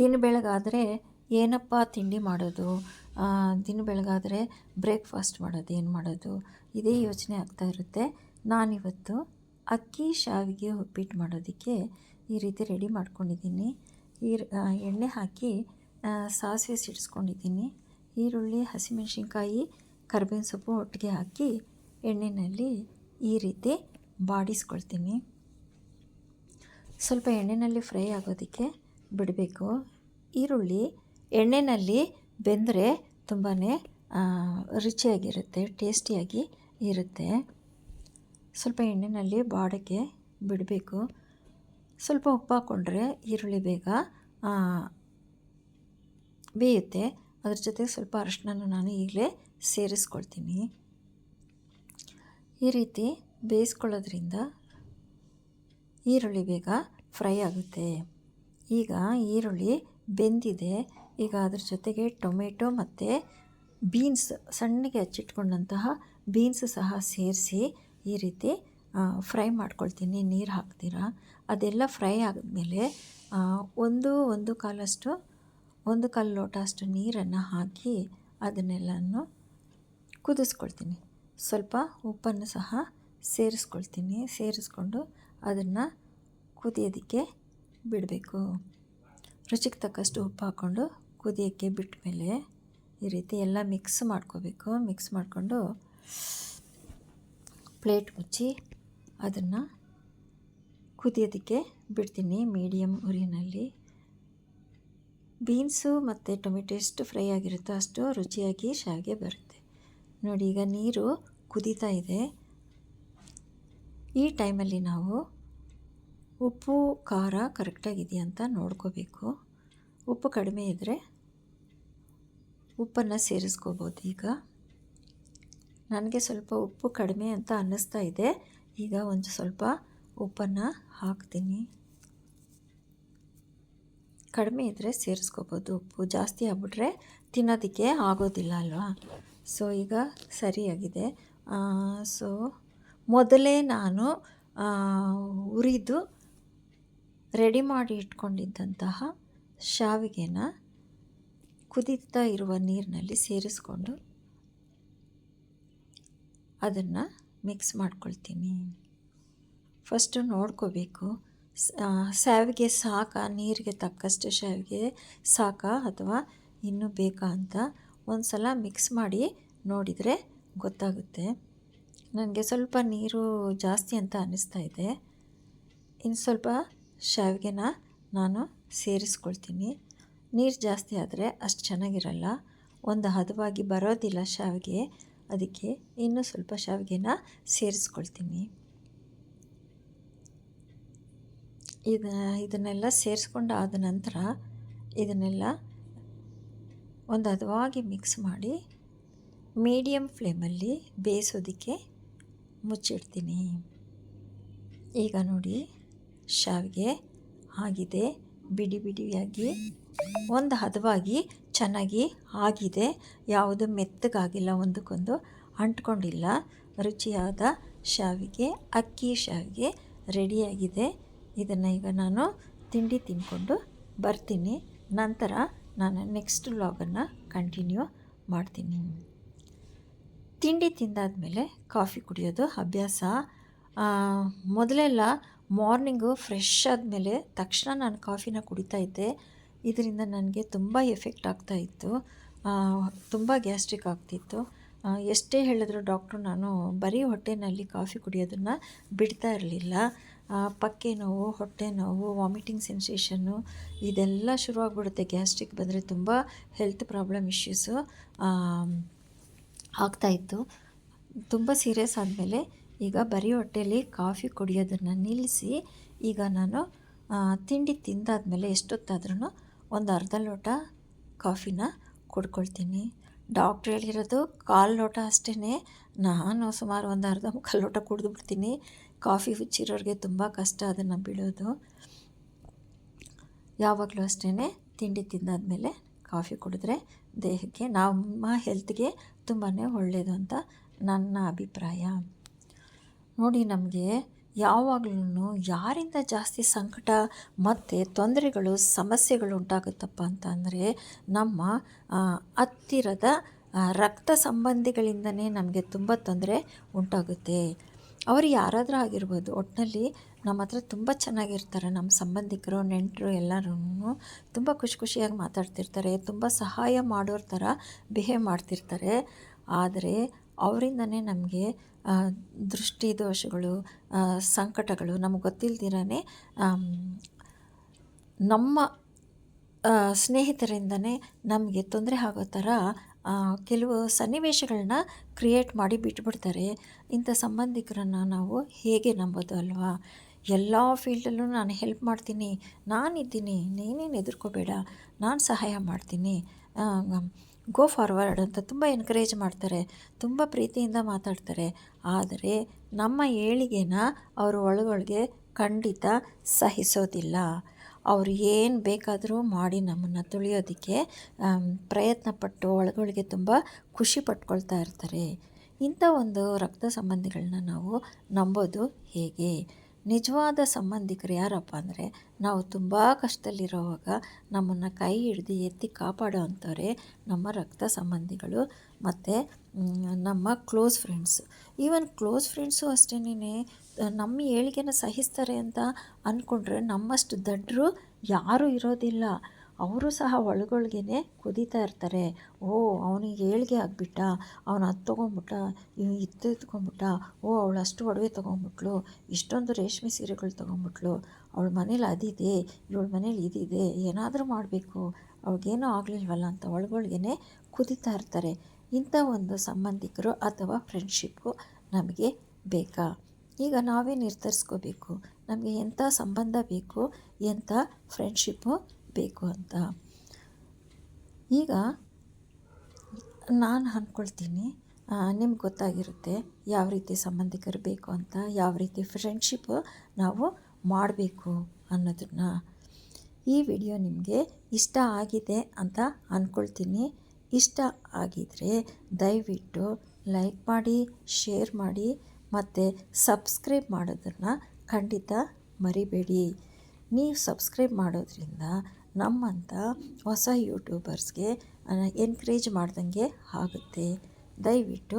ದಿನ ಬೆಳಗಾದರೆ ಏನಪ್ಪ ತಿಂಡಿ ಮಾಡೋದು? ದಿನ ಬೆಳಗಾದರೆ ಬ್ರೇಕ್ಫಾಸ್ಟ್ ಮಾಡೋದು, ಏನು ಮಾಡೋದು? ಇದೇ ಯೋಚನೆ ಆಗ್ತಾ ಇರುತ್ತೆ. ನಾನಿವತ್ತು ಅಕ್ಕಿ ಶಾವಿಗೆ ಉಪ್ಪಿಟ್ಟು ಮಾಡೋದಕ್ಕೆ ಈ ರೀತಿ ರೆಡಿ ಮಾಡ್ಕೊಂಡಿದ್ದೀನಿ. ಈ ಎಣ್ಣೆ ಹಾಕಿ ಸಾಸಿವೆ ಸಿಡಿಸ್ಕೊಂಡಿದ್ದೀನಿ. ಈರುಳ್ಳಿ, ಹಸಿಮೆಣಸಿನ್ಕಾಯಿ, ಕರ್ಬೇವಿನ ಸೊಪ್ಪು ಒಟ್ಟಿಗೆ ಹಾಕಿ ಎಣ್ಣೆಯಲ್ಲಿ ಈ ರೀತಿ ಬಾಡಿಸ್ಕೊಳ್ತೀನಿ. ಸ್ವಲ್ಪ ಎಣ್ಣೆಯಲ್ಲಿ ಫ್ರೈ ಆಗೋದಕ್ಕೆ ಬಿಡಬೇಕು. ಈರುಳ್ಳಿ ಎಣ್ಣೆಯಲ್ಲಿ ಬೆಂದರೆ ತುಂಬಾ ರುಚಿಯಾಗಿರುತ್ತೆ, ಟೇಸ್ಟಿಯಾಗಿ ಇರುತ್ತೆ. ಸ್ವಲ್ಪ ಎಣ್ಣೆಯಲ್ಲಿ ಬಾಡಕ್ಕೆ ಬಿಡಬೇಕು. ಸ್ವಲ್ಪ ಉಪ್ಪು ಹಾಕ್ಕೊಂಡ್ರೆ ಈರುಳ್ಳಿ ಬೇಗ ಬೇಯುತ್ತೆ. ಅದ್ರ ಜೊತೆ ಸ್ವಲ್ಪ ಅರಶಿನ ನಾನು ಈಗಲೇ ಸೇರಿಸ್ಕೊಳ್ತೀನಿ. ಈ ರೀತಿ ಬೇಯಿಸ್ಕೊಳ್ಳೋದ್ರಿಂದ ಈರುಳ್ಳಿ ಬೇಗ ಫ್ರೈ ಆಗುತ್ತೆ. ಈಗ ಈರುಳ್ಳಿ ಬೆಂದಿದೆ. ಈಗ ಅದ್ರ ಜೊತೆಗೆ ಟೊಮೆಟೊ ಮತ್ತು ಬೀನ್ಸ್ ಸಣ್ಣಗೆ ಹಚ್ಚಿಟ್ಕೊಂಡಂತಹ ಬೀನ್ಸ್ ಸಹ ಸೇರಿಸಿ ಈ ರೀತಿ ಫ್ರೈ ಮಾಡ್ಕೊಳ್ತೀನಿ. ನೀರು ಹಾಕ್ತೀರಾ? ಅದೆಲ್ಲ ಫ್ರೈ ಆದಮೇಲೆ ಒಂದು ಒಂದು ಕಾಲಷ್ಟು, ಒಂದು ಕಾಲು ಲೋಟ ಅಷ್ಟು ನೀರನ್ನು ಹಾಕಿ ಅದನ್ನೆಲ್ಲನೂ ಕುದಿಸ್ಕೊಳ್ತೀನಿ. ಸ್ವಲ್ಪ ಉಪ್ಪನ್ನು ಸಹ ಸೇರಿಸ್ಕೊಳ್ತೀನಿ. ಸೇರಿಸ್ಕೊಂಡು ಅದನ್ನು ಕುದಿಯೋದಕ್ಕೆ ಬಿಡಬೇಕು. ರುಚಿಗೆ ತಕ್ಕಷ್ಟು ಉಪ್ಪು ಹಾಕ್ಕೊಂಡು ಕುದಿಯೋಕ್ಕೆ ಬಿಟ್ಟ ಮೇಲೆ ಈ ರೀತಿ ಎಲ್ಲ ಮಿಕ್ಸ್ ಮಾಡ್ಕೋಬೇಕು. ಮಿಕ್ಸ್ ಮಾಡಿಕೊಂಡು ಪ್ಲೇಟ್ ಮುಚ್ಚಿ ಅದನ್ನು ಕುದಿಯೋದಕ್ಕೆ ಬಿಡ್ತೀನಿ ಮೀಡಿಯಮ್ ಉರಿನಲ್ಲಿ. ಬೀನ್ಸು ಮತ್ತು ಟೊಮೆಟೊ ಎಷ್ಟು ಫ್ರೈ ಆಗಿರುತ್ತೋ ಅಷ್ಟು ರುಚಿಯಾಗಿ ಶಾವಿಗೆ ಬರುತ್ತೆ. ನೋಡಿ, ಈಗ ನೀರು ಕುದೀತಾ ಇದೆ. ಈ ಟೈಮಲ್ಲಿ ನಾವು ಉಪ್ಪು, ಖಾರ ಕರೆಕ್ಟಾಗಿದೆಯಾ ಅಂತ ನೋಡ್ಕೋಬೇಕು. ಉಪ್ಪು ಕಡಿಮೆ ಇದ್ದರೆ ಉಪ್ಪನ್ನು ಸೇರಿಸ್ಕೋಬೋದು ಈಗ. ನನಗೆ ಸ್ವಲ್ಪ ಉಪ್ಪು ಕಡಿಮೆ ಅಂತ ಅನ್ನಿಸ್ತಾ ಇದೆ. ಈಗ ಒಂದು ಸ್ವಲ್ಪ ಉಪ್ಪನ್ನು ಹಾಕ್ತೀನಿ. ಕಡಿಮೆ ಇದ್ದರೆ ಸೇರಿಸ್ಕೋಬೋದು ಉಪ್ಪು. ಜಾಸ್ತಿ ಆಗ್ಬಿಟ್ರೆ ತಿನ್ನೋದಕ್ಕೆ ಆಗೋದಿಲ್ಲ ಅಲ್ವಾ? ಸೊ, ಈಗ ಸರಿಯಾಗಿದೆ. ಸೊ, ಮೊದಲೇ ನಾನು ಹುರಿದು ರೆಡಿ ಮಾಡಿ ಇಟ್ಕೊಂಡಿದ್ದಂತಹ ಶಾವಿಗೆನ ಕುದಿತಾ ಇರುವ ನೀರಿನಲ್ಲಿ ಸೇರಿಸ್ಕೊಂಡು ಅದನ್ನು ಮಿಕ್ಸ್ ಮಾಡ್ಕೊಳ್ತೀನಿ. ಫಸ್ಟು ನೋಡ್ಕೋಬೇಕು. ಶಾವಿಗೆ ಸಾಕ, ನೀರಿಗೆ ತಕ್ಕಷ್ಟು ಶಾವಿಗೆ ಸಾಕ ಅಥವಾ ಇನ್ನೂ ಬೇಕಾ ಅಂತ ಒಂದು ಸಲ ಮಿಕ್ಸ್ ಮಾಡಿ ನೋಡಿದರೆ ಗೊತ್ತಾಗುತ್ತೆ. ನನಗೆ ಸ್ವಲ್ಪ ನೀರು ಜಾಸ್ತಿ ಅಂತ ಅನ್ನಿಸ್ತಾ ಇದೆ. ಇನ್ನು ಸ್ವಲ್ಪ ಶಾವಿಗೆನ ನಾನು ಸೇರಿಸ್ಕೊಳ್ತೀನಿ. ನೀರು ಜಾಸ್ತಿ ಆದರೆ ಅಷ್ಟು ಚೆನ್ನಾಗಿರಲ್ಲ. ಒಂದು ಹದವಾಗಿ ಬರೋದಿಲ್ಲ ಶಾವಿಗೆ. ಅದಕ್ಕೆ ಇನ್ನೂ ಸ್ವಲ್ಪ ಶಾವಿಗೆನ ಸೇರಿಸ್ಕೊಳ್ತೀನಿ. ಇದು ಇದನ್ನೆಲ್ಲ ಸೇರಿಸ್ಕೊಂಡು ಆದ ನಂತರ ಇದನ್ನೆಲ್ಲ ಒಂದು ಹದವಾಗಿ ಮಿಕ್ಸ್ ಮಾಡಿ ಮೀಡಿಯಮ್ ಫ್ಲೇಮಲ್ಲಿ ಬೇಯಿಸೋದಕ್ಕೆ ಮುಚ್ಚಿಡ್ತೀನಿ. ಈಗ ನೋಡಿ. ಶಾವಿಗೆ ಆಗಿದೆ, ಬಿಡಿ ಬಿಡಿಯಾಗಿ, ಒಂದು ಹದವಾಗಿ ಚೆನ್ನಾಗಿ ಆಗಿದೆ. ಯಾವುದು ಮೆತ್ತಗಾಗಿಲ್ಲ, ಒಂದಕ್ಕೊಂದು ಅಂಟ್ಕೊಂಡಿಲ್ಲ. ರುಚಿಯಾದ ಶಾವಿಗೆ, ಅಕ್ಕಿ ಶಾವಿಗೆ ರೆಡಿಯಾಗಿದೆ. ಇದನ್ನು ಈಗ ನಾನು ತಿಂಡಿ ತಿಂದ್ಕೊಂಡು ಬರ್ತೀನಿ. ನಂತರ ನಾನು ನೆಕ್ಸ್ಟ್ ವ್ಲಾಗನ್ನು ಕಂಟಿನ್ಯೂ ಮಾಡ್ತೀನಿ. ತಿಂಡಿ ತಿಂದಾದ ಮೇಲೆ ಕಾಫಿ ಕುಡಿಯೋದು ಅಭ್ಯಾಸ. ಮೊದಲೆಲ್ಲ ಮಾರ್ನಿಂಗು ಫ್ರೆಶ್ ಆದಮೇಲೆ ತಕ್ಷಣ ನಾನು ಕಾಫಿನ ಕುಡಿತಾ ಇದ್ದೆ. ಇದರಿಂದ ನನಗೆ ತುಂಬ ಎಫೆಕ್ಟ್ ಆಗ್ತಾ ಇತ್ತು. ತುಂಬ ಗ್ಯಾಸ್ಟ್ರಿಕ್ ಆಗ್ತಿತ್ತು. ಎಷ್ಟೇ ಹೇಳಿದ್ರು ಡಾಕ್ಟ್ರು ನಾನು ಬರೀ ಹೊಟ್ಟೆನಲ್ಲಿ ಕಾಫಿ ಕುಡಿಯೋದನ್ನು ಬಿಡ್ತಾ ಇರಲಿಲ್ಲ. ಪಕ್ಕೆ ನೋವು, ಹೊಟ್ಟೆ ನೋವು, ವಾಮಿಟಿಂಗ್ ಸೆನ್ಸೇಷನ್ನು ಇದೆಲ್ಲ ಶುರುವಾಗ್ಬಿಡುತ್ತೆ. ಗ್ಯಾಸ್ಟ್ರಿಕ್ ಬಂದರೆ ತುಂಬ ಹೆಲ್ತ್ ಪ್ರಾಬ್ಲಮ್ ಇಶ್ಯೂಸು ಆಗ್ತಾಯಿತ್ತು ತುಂಬ ಸೀರಿಯಸ್ ಆದಮೇಲೆ ಈಗ ಬರೀ ಹೊಟ್ಟೆಯಲ್ಲಿ ಕಾಫಿ ಕುಡಿಯೋದನ್ನು ನಿಲ್ಲಿಸಿ, ಈಗ ನಾನು ತಿಂಡಿ ತಿಂದಾದ್ಮೇಲೆ ಎಷ್ಟೊತ್ತಾದ್ರೂ ಒಂದು ಅರ್ಧ ಲೋಟ ಕಾಫಿನ ಕುಡ್ಕೊಳ್ತೀನಿ. ಡಾಕ್ಟ್ರ್ ಹೇಳಿರೋದು ಕಾಲು ಲೋಟ ಅಷ್ಟೇ ನಾನು ಸುಮಾರು ಒಂದು ಅರ್ಧ ಮುಕ್ಕಾಲು ಲೋಟ ಕುಡಿದು ಬಿಡ್ತೀನಿ. ಕಾಫಿ ಹುಚ್ಚಿರೋರಿಗೆ ತುಂಬ ಕಷ್ಟ ಅದನ್ನು ಬಿಡೋದು ಯಾವಾಗಲೂ ಅಷ್ಟೇ ತಿಂಡಿ ತಿಂದಾದಮೇಲೆ ಕಾಫಿ ಕುಡಿದ್ರೆ ದೇಹಕ್ಕೆ, ನಮ್ಮ ಹೆಲ್ತ್ಗೆ ತುಂಬಾ ಒಳ್ಳೆಯದು ಅಂತ ನನ್ನ ಅಭಿಪ್ರಾಯ. ನೋಡಿ ನಮಗೆ ಯಾವಾಗ್ಲೂ ಯಾರಿಂದ ಜಾಸ್ತಿ ಸಂಕಟ ಮತ್ತು ತೊಂದರೆಗಳು, ಸಮಸ್ಯೆಗಳು ಉಂಟಾಗುತ್ತಪ್ಪ ಅಂತ ಅಂದರೆ, ನಮ್ಮ ಹತ್ತಿರದ ರಕ್ತ ಸಂಬಂಧಿಗಳಿಂದನೇ ನಮಗೆ ತುಂಬ ತೊಂದರೆ ಉಂಟಾಗುತ್ತೆ. ಅವರು ಯಾರಾದರೂ ಆಗಿರ್ಬೋದು ಒಟ್ಟಿನಲ್ಲಿ ನಮ್ಮ ಹತ್ರ ತುಂಬ ಚೆನ್ನಾಗಿರ್ತಾರೆ. ನಮ್ಮ ಸಂಬಂಧಿಕರು, ನೆಂಟರು ಎಲ್ಲರೂ ತುಂಬ ಖುಷಿ ಖುಷಿಯಾಗಿ ಮಾತಾಡ್ತಿರ್ತಾರೆ. ತುಂಬ ಸಹಾಯ ಮಾಡೋರ ಥರ ಬಿಹೇವ್ ಮಾಡ್ತಿರ್ತಾರೆ. ಆದರೆ, ಅವರಿಂದನೇ ನಮಗೆ ದೃಷ್ಟಿ ದೋಷಗಳು ಸಂಕಟಗಳು ನಮಗೆ ಗೊತ್ತಿಲ್ದಿರೇ ನಮ್ಮ ಸ್ನೇಹಿತರಿಂದನೇ ನಮಗೆ ತೊಂದರೆ ಆಗೋ ಥರ ಕೆಲವು ಸನ್ನಿವೇಶಗಳನ್ನ ಕ್ರಿಯೇಟ್ ಮಾಡಿ ಬಿಟ್ಬಿಡ್ತಾರೆ. ಇಂಥ ಸಂಬಂಧಿಕರನ್ನು ನಾವು ಹೇಗೆ ನಂಬೋದು ಅಲ್ವಾ? ಎಲ್ಲ ಫೀಲ್ಡಲ್ಲೂ ನಾನು ಹೆಲ್ಪ್ ಮಾಡ್ತೀನಿ, ನಾನಿದ್ದೀನಿ, ನೀನೇನು ಹೆದರ್ಕೋಬೇಡ ನಾನು ಸಹಾಯ ಮಾಡ್ತೀನಿ ಗೋ ಫಾರ್ವರ್ಡ್ ಅಂತ ತುಂಬ ಎನ್ಕರೇಜ್ ಮಾಡ್ತಾರೆ, ತುಂಬ ಪ್ರೀತಿಯಿಂದ ಮಾತಾಡ್ತಾರೆ. ಆದರೆ ನಮ್ಮ ಏಳಿಗೆನ ಅವರು ಒಳಗೊಳಗೆ ಖಂಡಿತ ಸಹಿಸೋದಿಲ್ಲ. ಅವರು ಏನು ಬೇಕಾದರೂ ಮಾಡಿ ನಮ್ಮನ್ನು ತುಳಿಯೋದಕ್ಕೆ ಪ್ರಯತ್ನಪಟ್ಟು ಒಳಗೊಳಗೆ ತುಂಬ ಖುಷಿ ಪಟ್ಕೊಳ್ತಾ ಇರ್ತಾರೆ. ಇಂಥ ಒಂದು ರಕ್ತ ಸಂಬಂಧಿಗಳನ್ನ ನಾವು ನಂಬೋದು ಹೇಗೆ? ನಿಜವಾದ ಸಂಬಂಧಿಕರು ಯಾರಪ್ಪ ಅಂದರೆ, ನಾವು ತುಂಬ ಕಷ್ಟದಲ್ಲಿರೋವಾಗ ನಮ್ಮನ್ನು ಕೈ ಹಿಡಿದು ಎತ್ತಿ ಕಾಪಾಡೋ ಅಂಥವ್ರೆ ನಮ್ಮ ರಕ್ತ ಸಂಬಂಧಿಗಳು ಮತ್ತು ನಮ್ಮ close friends. Even close friends ಅಷ್ಟೇನೇ ನಮ್ಮ ಏಳಿಗೆನ ಸಹಿಸ್ತಾರೆ ಅಂತ ಅಂದ್ಕೊಂಡ್ರೆ ನಮ್ಮಷ್ಟು ದಡ್ಡರು ಯಾರೂ ಇರೋದಿಲ್ಲ. ಅವರು ಸಹ ಒಳಗೊಳಗೇನೆ ಕುದೀತಾ ಇರ್ತಾರೆ. ಓ, ಅವನಿಗೆ ಏಳಿಗೆ ಆಗಿಬಿಟ್ಟ. ಅವನು ಅದು ತೊಗೊಂಬಿಟ್ಟ, ಇವ್ ಇದು ಓ, ಅವಳು ಅಷ್ಟು ಒಡವೆ ತೊಗೊಂಬಿಟ್ಲು, ಇಷ್ಟೊಂದು ರೇಷ್ಮೆ ಸೀರೆಗಳು ತೊಗೊಂಬಿಟ್ಲು. ಅವಳ ಮನೇಲಿ ಅದಿದೆ, ಇವಳ ಮನೇಲಿ ಇದಿದೆ, ಏನಾದರೂ ಮಾಡಬೇಕು. ಅವ್ಳಿಗೇನೂ ಆಗಲಿಲ್ವಲ್ಲ ಅಂತ ಒಳಗೊಳಗೇನೆ ಕುದೀತಾ ಇರ್ತಾರೆ. ಇಂಥ ಒಂದು ಸಂಬಂಧಿಕರು ಅಥವಾ ಫ್ರೆಂಡ್ಶಿಪ್ಪು ನಮಗೆ ಬೇಕಾ? ಈಗ ನಾವೇ ನಿರ್ಧರಿಸ್ಕೋಬೇಕು. ನಮಗೆ ಎಂಥ ಸಂಬಂಧ ಬೇಕು, ಎಂಥ ಫ್ರೆಂಡ್ಶಿಪ್ಪು ಬೇಕು ಅಂತ. ಈಗ ನಾನು ಅಂದ್ಕೊಳ್ತೀನಿ ನಿಮ್ಗೆ ಗೊತ್ತಾಗಿರುತ್ತೆ ಯಾವ ರೀತಿ ಸಂಬಂಧಿಕರು ಬೇಕು ಅಂತ, ಯಾವ ರೀತಿ ಫ್ರೆಂಡ್ಶಿಪ್ ನಾವು ಮಾಡಬೇಕು ಅನ್ನೋದನ್ನು. ಈ ವಿಡಿಯೋ ನಿಮಗೆ ಇಷ್ಟ ಆಗಿದೆ ಅಂತ ಅಂದ್ಕೊಳ್ತೀನಿ ಇಷ್ಟ ಆಗಿದರೆ ದಯವಿಟ್ಟು ಲೈಕ್ ಮಾಡಿ ಶೇರ್ ಮಾಡಿ, ಮತ್ತು ಸಬ್ಸ್ಕ್ರೈಬ್ ಮಾಡೋದನ್ನು ಖಂಡಿತ ಮರಿಬೇಡಿ. ನೀವು ಸಬ್ಸ್ಕ್ರೈಬ್ ಮಾಡೋದ್ರಿಂದ ನಮ್ಮಂಥ ಹೊಸ ಯೂಟ್ಯೂಬರ್ಸ್ಗೆ ಎನ್ಕರೇಜ್ ಮಾಡ್ದಂಗೆ ಆಗುತ್ತೆ. ದಯವಿಟ್ಟು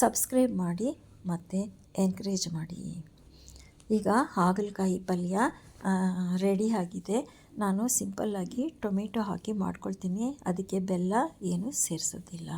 ಸಬ್ಸ್ಕ್ರೈಬ್ ಮಾಡಿ ಮತ್ತು ಎನ್ಕರೇಜ್ ಮಾಡಿ. ಈಗ ಹಾಗಲಕಾಯಿ ಪಲ್ಯ ರೆಡಿ ಆಗಿದೆ. ನಾನು ಸಿಂಪಲ್ಲಾಗಿ ಟೊಮೆಟೊ ಹಾಕಿ ಮಾಡ್ಕೊಳ್ತೀನಿ. ಅದಕ್ಕೆ ಬೆಲ್ಲ ಏನು ಸೇರಿಸೋದಿಲ್ಲ.